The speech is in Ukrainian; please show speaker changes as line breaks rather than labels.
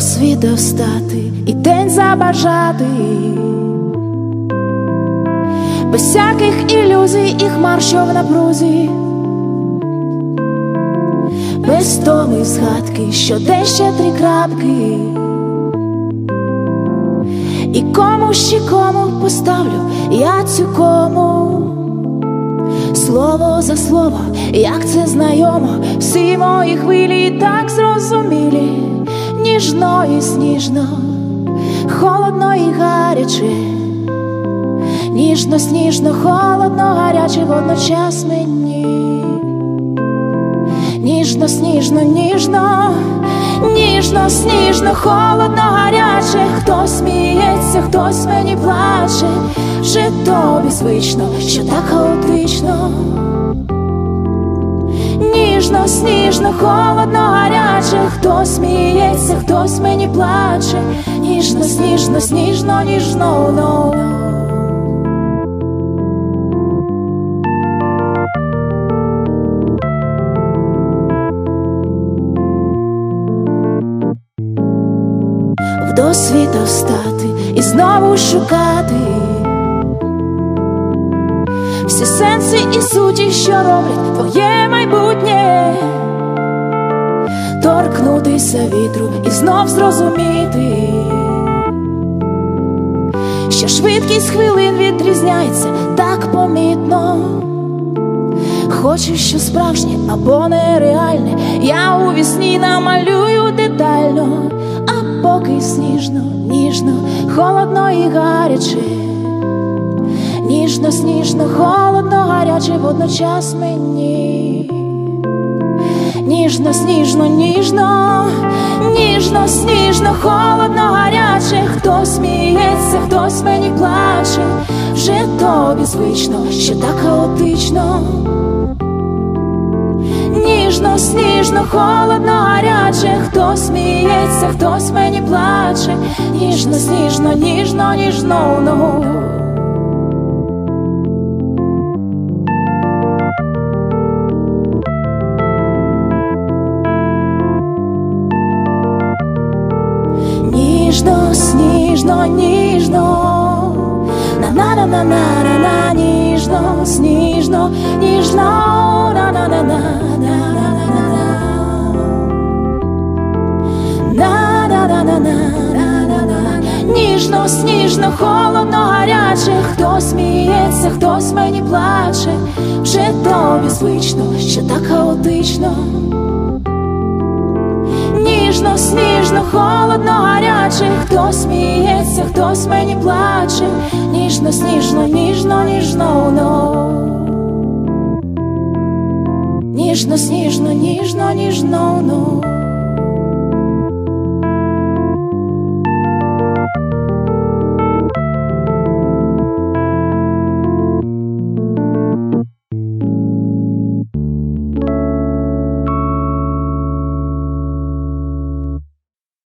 світу встати і день забажати, без всяких ілюзій і хмар, що в напрузі, без томи згадки, що де ще три крапки, і кому ще кому поставлю я цю кому. Слово за слово, як це знайомо, всі мої хвилі так зрозумілі, ніжно і сніжно, холодно і гаряче, ніжно, сніжно, холодно, гаряче водночас мені, ніжно, сніжно, ніжно, ніжно, сніжно, холодно, гаряче, хтось сміється, хтось мені плаче, вже тобі звично, що так хаотично. Ніжно, сніжно, холодно, гаряче, хтось сміється, хтось мені плаче, ніжно, сніжно, сніжно, ніжно, но. В досвіта встати і знову шукати. Всі сенси і суті, що роблять твоє майбутнє, торкнутися вітру і знов зрозуміти, що швидкість хвилин відрізняється так помітно. Хочеш, що справжнє або нереальне, я у вісні намалюю детально, а поки сніжно, ніжно, холодно і гаряче. Ніжно, сніжно, холодно, гаряче водночас мені. Ніжно, сніжно, ніжно, ніжно, сніжно, холодно, гаряче, хтось сміється, хтось мені плаче, вже тобі звично, що так хаотично. Ніжно, сніжно, холодно, гаряче, хтось сміється, хтось мені плаче, ніжно, сніжно, ніжно, ніжно, ну. ніжно, ніжно, на на на на на на на ніжно, сніжно, ніжно, на на на на на на Ніжно, сніжно, холодно, гаряче, хто сміється, хтось мені плаче, вже тобі звично, ще так хаотично. Ніжно, сніжно, холодно, гаряче, хто сміється, хтось мені плаче, ніжно, сніжно, ніжно, ніжно, но. Ніжно, сніжно, ніжно, ніжно, но.